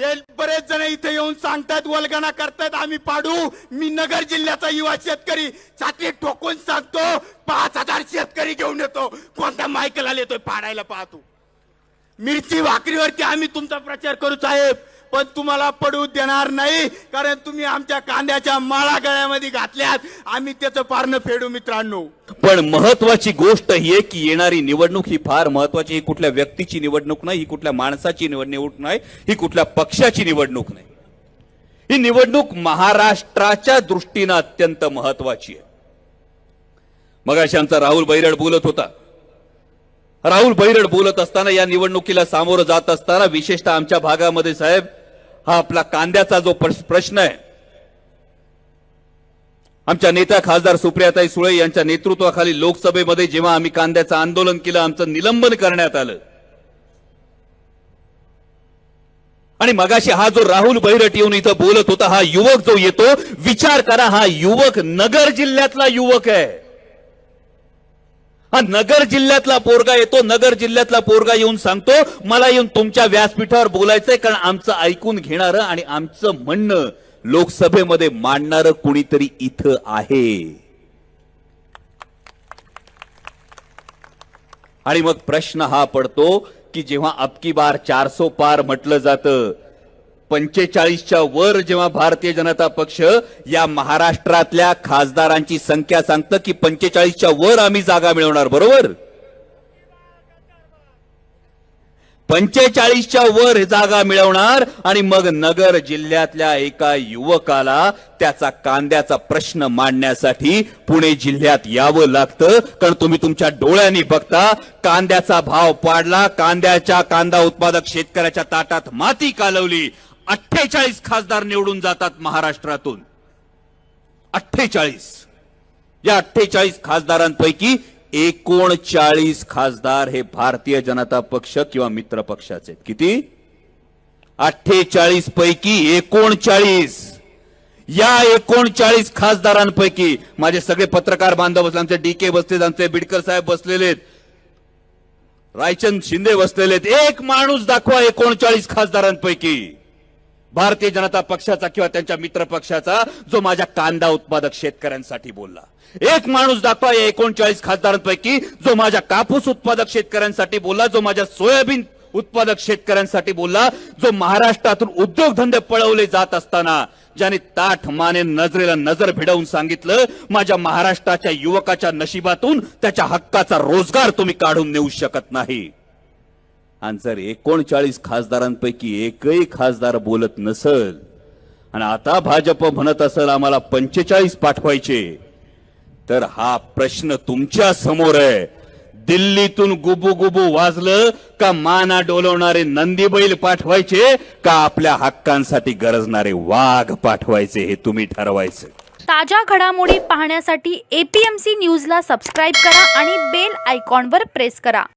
ते बरेच जण इथे येऊन सांगतात वल्गना करतात आम्ही पाडू. मी नगर जिल्ह्याचा युवा शेतकरी छाती ठोकून सांगतो पाच हजार शेतकरी घेऊन येतो. कोणत्या मायकला येतोय पाडायला पाहतो. मिरची भाकरीवरती आम्ही तुमचा प्रचार करू साहेब. पण तुम्हाला पडू देणार नाही कारण तुम्ही आमच्या कांद्याच्या माळा गळ्यामध्ये घातल्यात. आम्ही त्याचं पारणं फेडू मित्रांनो. पण महत्वाची गोष्ट ही आहे की येणारी निवडणूक ही फार महत्वाची ही कुठल्या व्यक्तीची निवडणूक नाही ही कुठल्या माणसाची निवडणूक नाही ही कुठल्या पक्षाची निवडणूक नाही. ही निवडणूक महाराष्ट्राच्या दृष्टीनं अत्यंत महत्वाची आहे. मग आमचा राहुल बैरड बोलत होता. राहुल बैरड बोलत असताना या निवडणुकीला सामोरं जात असताना विशेषतः आमच्या भागामध्ये साहेब हा आपला कांद्याचा जो प्रश्न आहे. आमच्या नेत्या खासदार सुप्रियाताई सुळे यांच्या नेतृत्वाखाली लोकसभेमध्ये जेव्हा आम्ही कांद्याचं आंदोलन केलं आमचं निलंबन करण्यात आलं. आणि मगाशी हा जो राहुल बैरट येऊन इथं बोलत होता हा युवक जो येतो विचार करा हा युवक नगर जिल्ह्यातला युवक आहे. हा नगर जिल्ह्यातला पोरगा येतो नगर जिल्ह्यातला पोरगा येऊन सांगतो मला येऊन तुमच्या व्यासपीठावर बोलायचंय कारण आमचं ऐकून घेणारं आणि आमचं म्हणणं लोकसभेमध्ये मांडणारं कुणीतरी इथं आहे. आणि मग प्रश्न हा पडतो की जेव्हा अबकी बार चारसो पार म्हटलं जातं पंचेचाळीसच्या वर जेव्हा भारतीय जनता पक्ष या महाराष्ट्रातल्या खासदारांची संख्या सांगतं की पंचेचाळीसच्या वर आम्ही जागा मिळवणार बरोबर? पंचेचाळीसच्या वर जागा मिळवणार आणि मग नगर जिल्ह्यातल्या एका युवकाला त्याचा कांद्याचा प्रश्न मांडण्यासाठी पुणे जिल्ह्यात यावं लागतं. कारण तुम्ही तुमच्या डोळ्यांनी बघता कांद्याचा भाव पाडला कांद्याच्या कांदा उत्पादक शेतकऱ्याच्या ताटात माती कालवली. अठ्ठेचाळीस खासदार निवडून जातात महाराष्ट्रातून. अठ्ठेचाळीस. या अठ्ठेचाळीस खासदारांपैकी एकोणचाळीस खासदार हे भारतीय जनता पक्ष किंवा मित्र पक्षाचे आहेत. किती? अठ्ठेचाळीस पैकी एकोणचाळीस या एकोणचाळीस खासदारांपैकी माझे सगळे पत्रकार बांधव बसले आमचे डी के बसलेत आमचे बिडकर साहेब बसलेले आहेत. रायचंद शिंदे बसलेले आहेत. एक माणूस दाखवा एकोणचाळीस खासदारांपैकी. भारतीय जनता पक्षाचा किंवा त्यांच्या मित्र पक्षाचा जो माझ्या कांदा उत्पादक शेतकऱ्यांसाठी बोलला. एक माणूस दाखवा या एकोणचाळीस खासदारांपैकी जो माझ्या कापूस उत्पादक शेतकऱ्यांसाठी बोलला जो माझ्या सोयाबीन उत्पादक शेतकऱ्यांसाठी बोलला जो महाराष्ट्रातून उद्योगधंदे पळवले जात असताना ज्याने ताठ माने नजरेला नजर भिडवून सांगितलं माझ्या महाराष्ट्राच्या युवकाच्या नशिबातून त्याच्या हक्काचा रोजगार तुम्ही काढून नेऊ शकत नाही. आणि जर एकोणचाळीस खासदारांपैकी एकही खासदार बोलत नसल. आणि आता भाजप म्हणत असेल आम्हाला पंचेचाळीस पाठवायचे. तर हा प्रश्न तुमच्यासमोर आहे. दिल्लीतून गुबू गुबू वाजलं का माना डोलवणारे नंदी बैल पाठवायचे का आपल्या हक्कांसाठी गरजणारे वाघ पाठवायचे हे तुम्ही ठरवायचं. ताज्या घडामोडी पाहण्यासाठी एपीएमसी न्यूजला सबस्क्राईब करा आणि बेल आयकॉनवर प्रेस करा.